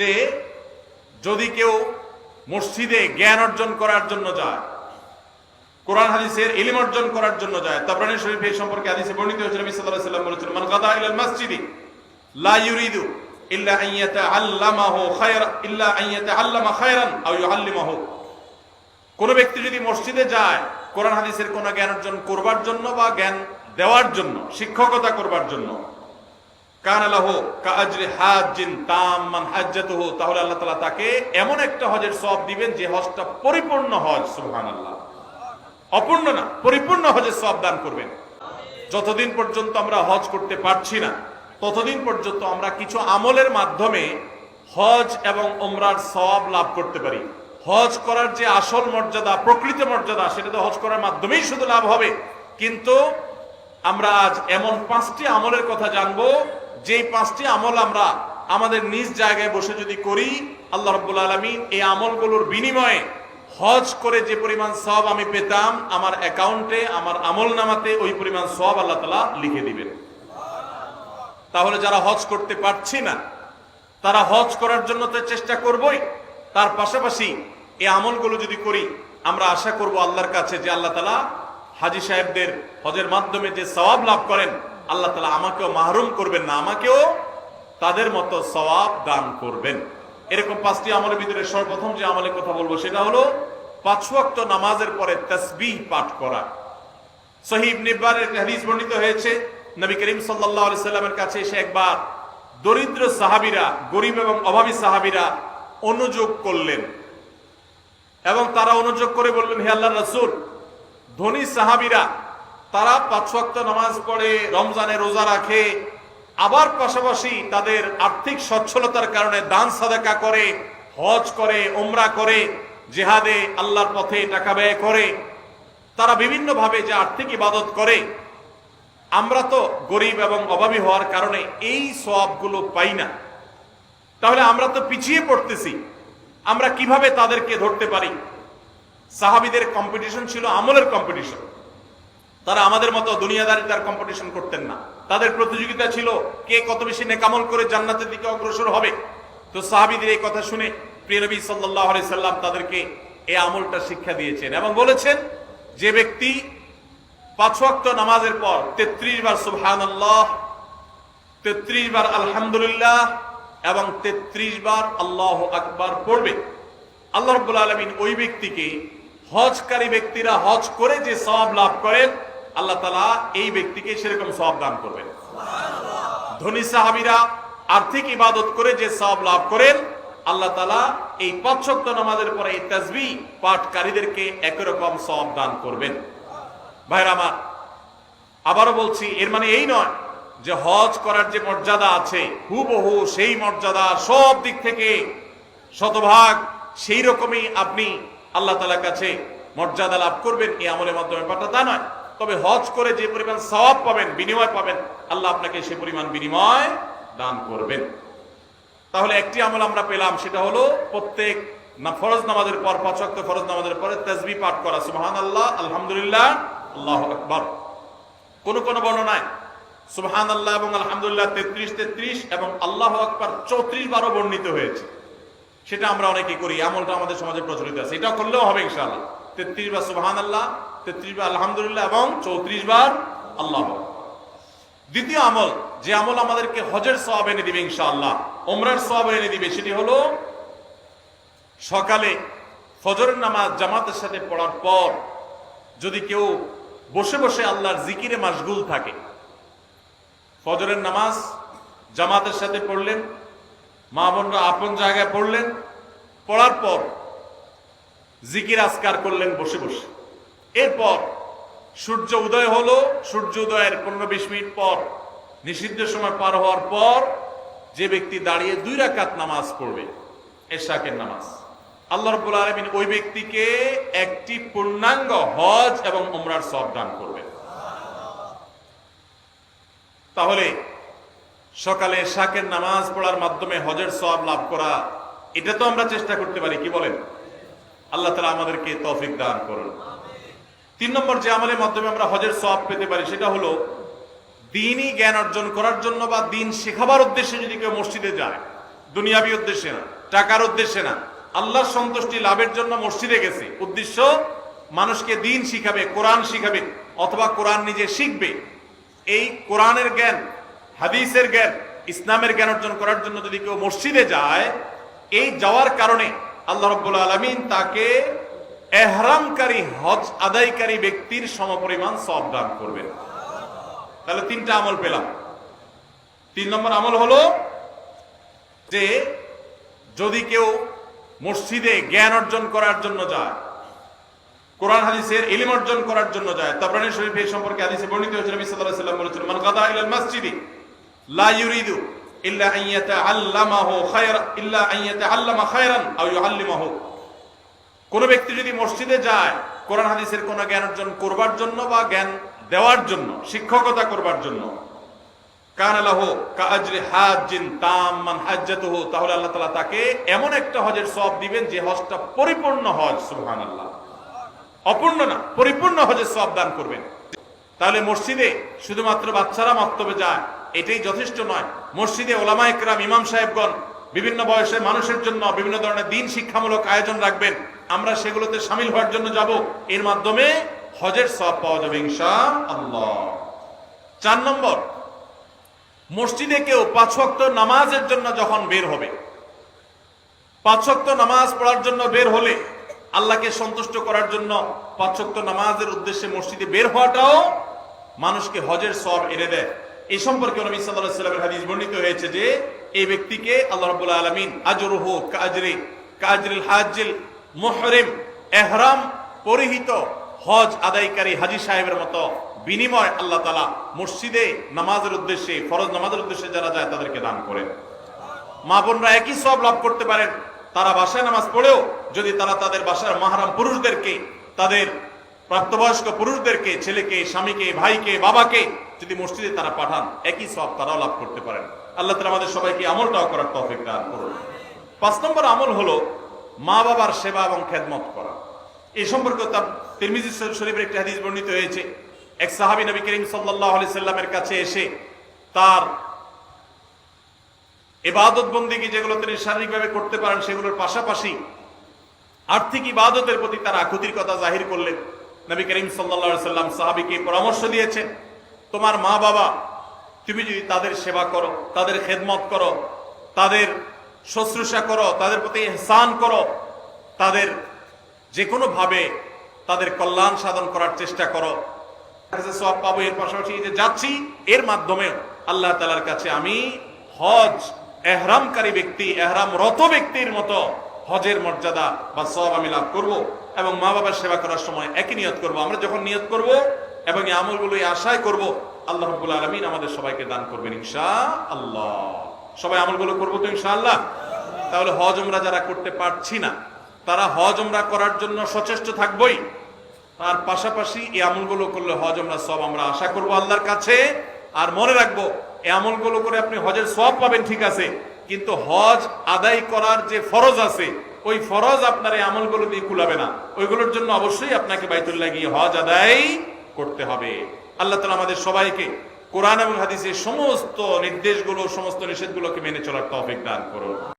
যে যদি কেউ মসজিদে জ্ঞান অর্জন করার জন্য যায়, কোরআন হাদিসের ইলিম অর্জন করার জন্য যায়, তাবরানী শরীফ এই সম্পর্কে হাদিসে বর্ণিত হয়েছে, নবী সাল্লাল্লাহু আলাইহি সাল্লাম বলেছেন, মান গাদা ইলাল মসজিদি লা ইউরিদু ইল্লা আন ইয়াতাআল্লামাহু খায়র ইল্লা আন ইয়াতাআল্লামা খায়রান আও ইউআল্লিমাহু। কোন ব্যক্তি যদি মসজিদে যায়, কোরআন হাদিসের কোন জ্ঞান অর্জন করবার জন্য বা জ্ঞান দেওয়ার জন্য, শিক্ষকতা করবার জন্য কান আলাহ কাজরি হাজিন তাম্মান হাজ্জাতুহু, তাহলে আল্লাহ তাআলা তাকে এমন একটা হজের সওয়াব দিবেন যে হজটা পরিপূর্ণ হজ অপূর্ণ না, পরিপূর্ণ দান করবেন। যতদিন পর্যন্ত আমরা হজ করতে পারছি না, ততদিন পর্যন্ত আমরা কিছু আমলের মাধ্যমে হজ এবং ওমরার সওয়াব লাভ করতে পারি। হজ করার যে আসল মর্যাদা, প্রকৃত মর্যাদা, সেটা তো হজ করার মাধ্যমেই শুধু লাভ হবে। কিন্তু আমরা আজ এমন পাঁচটি আমলের কথা জানব যেই পাঁচটি আমল আমরা আমাদের নিজ জায়গায় বসে যদি করি, আল্লাহ রব্বুল আলমিন এই আমলগুলোর বিনিময়ে হজ করে যে পরিমাণ সব আমি পেতাম, আমার অ্যাকাউন্টে, আমার আমল নামাতে ওই পরিমাণ সব আল্লাহ তালা লিখে দিবেন। তাহলে যারা হজ করতে পারছি না, তারা হজ করার জন্য তো চেষ্টা করবই। তার পাশাপাশি এই আমলগুলো যদি করি, আমরা আশা করব আল্লাহর কাছে যে আল্লাহ তালা হাজি সাহেবদের হজের মাধ্যমে যে সওয়াব লাভ করেন আল্লাহ তালা আমাকেও মাহরুম করবেন না, আমাকেও তাদের মতো সওয়াব দান করবেন। এরকম পাঁচটি আমলের ভিতরে সর্বপ্রথম যে আমলের কথা বলব সেটা হলো পাঁচ ওয়াক্ত নামাজের পরে তসবিহ পাঠ করা। সহিব নিব্বারের হাদিস বর্ণিত হয়েছে, নবী করিম আলাইহি সাল্লামের কাছে এসে একবার দরিদ্র সাহাবীরা, গরিব এবং অভাবী সাহাবীরা অনুযোগ করলেন। এবং তারা অনুযোগ করে বললেন, হে আল্লাহ রাসূল, ধনী সাহাবীরা তারা পাঁচ ওয়াক্ত নামাজ পড়ে, রমজানে রোজা রাখে, আবার পাশাপাশি তাদের আর্থিক সচ্ছলতার কারণে দান সাদাকা করে, হজ করে ওমরা করে, জেহাদে আল্লাহর পথে টাকা ব্যয় করে। তারা বিভিন্নভাবে যে আর্থিক ইবাদত করে, আমরা তো গরিব এবং অভাবী হওয়ার কারণে এই সবগুলো পাই না। তাহলে আমরা তো পিছিয়ে পড়তেছি, আমরা কীভাবে তাদেরকে ধরতে পারি? সাহাবিদের কম্পিটিশন ছিল আমলের কম্পিটিশন তারা আমাদের মতো দুনিয়াদারিতার কম্পিটিশন করতেন না। তাদের প্রতিযোগিতা ছিল কে কত বেশি নেকামল করে জান্নাতের দিকে অগ্রসর হবে। তো সাহাবিদের এই কথা শুনে প্রিয় নবী সাল্লাল্লাহু আলাইহি সাল্লাম তাদেরকে এই আমলটা শিক্ষা দিয়েছেন এবং বলেছেন, যে ব্যক্তি পাঁচ ওয়াক্ত নামাজের পর তেত্রিশ বার সুবহানাল্লাহ, তেত্রিশ বার আলহামদুলিল্লাহ এবং তেত্রিশ বার আল্লাহ আকবার পড়বে। আল্লাহ রব্বুল আলমিন ওই ব্যক্তিকে হজকারী ব্যক্তিরা হজ করে যে সব লাভ করেন আল্লাহ তালা এই ব্যক্তিকে সেরকম সব দান করবেন। ধনী সাহাবিরা আর্থিক ইবাদত করে যে সব লাভ করেন, আল্লাহ তালা এই পাঁচশক্ত নামাজের পরে এই তাজবি পাঠকারীদেরকে একই রকম সব দান করবেন। ভাইরা আমার, আবারও বলছি, এর মানে এই নয় যে হজ করার যে মর্যাদা আছে, হুবহু সেই মর্যাদা সব দিক থেকে শতভাগ সেই রকমই আপনি আল্লাহ তালার কাছে মর্যাদা লাভ করবেন, এই আমলের মাধ্যমে পাঠা তা নয়। তবে হজ করে যে পরিমাণ সওয়াব পাবেন, বিনিময় পাবেন, আল্লাহ আপনাকে সে পরিমাণ বিনিময় দান করবেন। তাহলে একটি আমল আমরা পেলাম, সেটা হলো প্রত্যেক না, ফরজ নামাজের পর, পাঁচ ফরজ নামাজের পরে তেজবি পাঠ করা। সুবহান আল্লাহ আলহামদুলিল্লাহ, আল্লাহ আকবার। কোন কোন বর্ণনায় সুবহান আল্লাহ এবং আলহামদুলিল্লাহ তেত্রিশ তেত্রিশ এবং আল্লাহ আকবার চৌত্রিশ বারও বর্ণিত হয়েছে। সেটা আমরা অনেকে করি আমলটা আমাদের সমাজে প্রচলিত আছে। এটা করলেও হবে ইনশাআল্লাহ। তেত্রিশ বার সুবহান আল্লাহ তেত্রিশ বার আলহামদুলিল্লাহ এবং চৌত্রিশ বার আল্লাহ। দ্বিতীয় আমল, যে আমল আমাদেরকে হজের সওয়াব এনে দিবে ইনশাআল্লাহ ওমরার সওয়াব এনে দিবে, সেটি হলো সকালে ফজরের নামাজ জামাতের সাথে পড়ার পর যদি কেউ বসে বসে আল্লাহর জিকিরে মাশগুল থাকে, ফজরের নামাজ জামাতের সাথে পড়লেন, মা বোনরা আপন জায়গায় পড়লেন, পড়ার পর জিকির আসকার করলেন বসে বসে। এরপর সূর্য উদয় হলো, সূর্য উদয়ের পনেরো বিশ মিনিট পর, নিষিদ্ধ সময় পার হওয়ার পর যে ব্যক্তি দাঁড়িয়ে দুই রাকাত নামাজ পড়বে, এশাকের নামাজ। আল্লাহ রব্বুল আলমিন ওই ব্যক্তিকে একটি পূর্ণাঙ্গ হজ এবং উমরার সব দান করবে তাহলে সকালে শাকের নামাজ পড়ার মাধ্যমে হজের সব লাভ করা, এটা তো আমরা চেষ্টা করতে পারি, কি বলেন? আল্লাহ তালা আমাদেরকে তৌফিক দান করুন। তিন নম্বর যে আমলের মাধ্যমে আমরা হজের সব পেতে পারি সেটা হলো দিনই জ্ঞান অর্জন করার জন্য বা দিন শেখাবার উদ্দেশ্যে যদি কেউ মসজিদে যায়, দুনিয়াবি উদ্দেশ্যে না, টাকার উদ্দেশ্যে না, আল্লাহর সন্তুষ্টি লাভের জন্য মসজিদে গেছে, উদ্দেশ্য মানুষকে দিন শিখাবে, কোরআন শিখাবে অথবা কোরআন নিজে শিখবে। এই কোরআনের জ্ঞান, হাদিসের জ্ঞান, ইসলামের জ্ঞান অর্জন করার জন্য যদি কেউ মসজিদে যায়, এই যাওয়ার কারণে আল্লাহ রব্বুল আলমিন তাকে এহরামকারী, হজ আদায়কারী ব্যক্তির সমপরিমাণ সব দান করবেন। তাহলে তিনটা আমল পেলাম। তিন নম্বর আমল হলো যে যদি কেউ মসজিদে জ্ঞান অর্জন করার জন্য যায়, কোরআন হাদিসের ইলম অর্জন করার জন্য যায়, তাবরানী শরীফ এই সম্পর্কে হাদিসে বর্ণিত হয়েছে, নবী সাল্লাল্লাহু আলাইহি মান গাদা ইলাল মসজিদি, লা ইউরিদু ইল্লা খায়রা ইল্লা খায়রান আও ইউআল্লিমাহু। কোন ব্যক্তি যদি মসজিদে যায়, কোরআন হাদিসের কোন জ্ঞান অর্জন করবার জন্য বা জ্ঞান দেওয়ার জন্য, শিক্ষকতা করবার জন্য, কান তাম্মান হাজ্জাতুহু, তাহলে আল্লাহ তাআলা তাকে এমন একটা হজের সওয়াব দিবেন যে হজটা পরিপূর্ণ হজ, সুবহানাল্লাহ। অপূর্ণ না, পরিপূর্ণ হজের সওয়াব দান করবেন। তাহলে মসজিদে শুধুমাত্র বাচ্চারা মক্তবে যায় এটাই যথেষ্ট নয়। মসজিদে ওলামা একরাম, ইমাম সাহেবগণ বিভিন্ন বয়সের মানুষের জন্য বিভিন্ন ধরনের দিন শিক্ষামূলক আয়োজন রাখবেন। আমরা সেগুলোতে সামিল হওয়ার জন্য যাব। এর মাধ্যমে হজের সব পাওয়া যাবে ইনশা আল্লাহ চার নম্বর, মসজিদে কেউ পাঁচ ওয়াক্ত নামাজের জন্য যখন বের হবে, পাঁচ ওয়াক্ত নামাজ পড়ার জন্য বের হলে আল্লাহকে সন্তুষ্ট করার জন্য পাঁচ ওয়াক্ত নামাজের উদ্দেশ্যে মসজিদে বের হওয়াটাও মানুষকে হজের সব এনে দেয়। এই সম্পর্কে নবী আলাইহি সাল্লামের হাদিস বর্ণিত হয়েছে যে এই ব্যক্তিকে আল্লাহ রাব্বুল আলামিন আজরুহু কাজরি, কাজরিল হাজিল মুহরিম ইহরাম পরিহিত হজ আদায়কারী হাজী সাহেবের মতো বিনিময় আল্লাহ তাআলা মসজিদে নামাজের উদ্দেশ্যে, ফরজ নামাজের উদ্দেশ্যে যারা যায় তাদেরকে দান করেন। মা বোনরা একই সব লাভ করতে পারেন। তারা বাসায় নামাজ পড়েও যদি তারা তাদের বাসার মাহারাম পুরুষদেরকে তাদের প্রাপ্তবয়স্ক পুরুষদেরকে, ছেলেকে, স্বামীকে, ভাইকে, বাবাকে যদি মসজিদে তারা পাঠান, একই সব তারাও লাভ করতে পারেন। আল্লাহ তালা আমাদের সবাইকে আমলটাও করার তফিক দান করুন। পাঁচ নম্বর আমল হলো মা বাবার সেবা এবং খেদমত করা। এই সম্পর্কে তার তিরমিজি শরীফের একটি হাদিস বর্ণিত হয়েছে। এক সাহাবী নবী করিম আলাইহি সাল্লামের কাছে এসে তার এবাদত বন্দিগি যেগুলো তিনি শারীরিকভাবে করতে পারেন, সেগুলোর পাশাপাশি আর্থিক ইবাদতের প্রতি তার আকুতির কথা জাহির করলেন। নবী করিম সাল্লা সাল্লাম সাহাবিকে পরামর্শ দিয়েছেন তোমার মা বাবা, তুমি যদি তাদের সেবা করো, তাদের খেদমত করো, তাদের শুশ্রূষা করো, তাদের প্রতি এহসান করো, তাদের যে কোনো ভাবে তাদের কল্যাণ সাধন করার চেষ্টা করো সব পাবো। এর পাশাপাশি যে যাচ্ছি, এর মাধ্যমে আল্লাহ তালার কাছে আমি হজ, এহরামকারী ব্যক্তি এহরাম রত ব্যক্তির মতো হজের মর্যাদা বা সব আমি লাভ করব। এবং মা বাবার সেবা করার সময় একই নিয়ত করব। আমরা যখন নিয়ত করব এবং এই আমলগুলো, এই আশায় করব, আল্লাহ রব্বুল আলমিন আমাদের সবাইকে দান করবেন ইনশা আল্লাহ সবাই আমলগুলো করব তো ইনশা আল্লাহ তাহলে হজ আমরা যারা করতে পারছি না, তারা হজ আমরা করার জন্য সচেষ্ট থাকবই। তার পাশাপাশি এই আমলগুলো করলে হজ আমরা সব আমরা আশা করব আল্লাহর কাছে। আর মনে রাখব, এই আমলগুলো করে আপনি হজের সব পাবেন ঠিক আছে, কিন্তু হজ আদায় করার যে ফরজ আছে ওই ফরজ আপনার এই আমলগুলো দিয়ে কুলাবে না। ওইগুলোর জন্য অবশ্যই আপনাকে বাইতুল্লাহ গিয়ে হজ আদায় করতে হবে। আল্লাহ তালা আমাদের সবাইকে কোরআন এবং হাদিসের সমস্ত নির্দেশগুলো, সমস্ত নিষেধগুলোকে মেনে চলার তফিক দান করুন।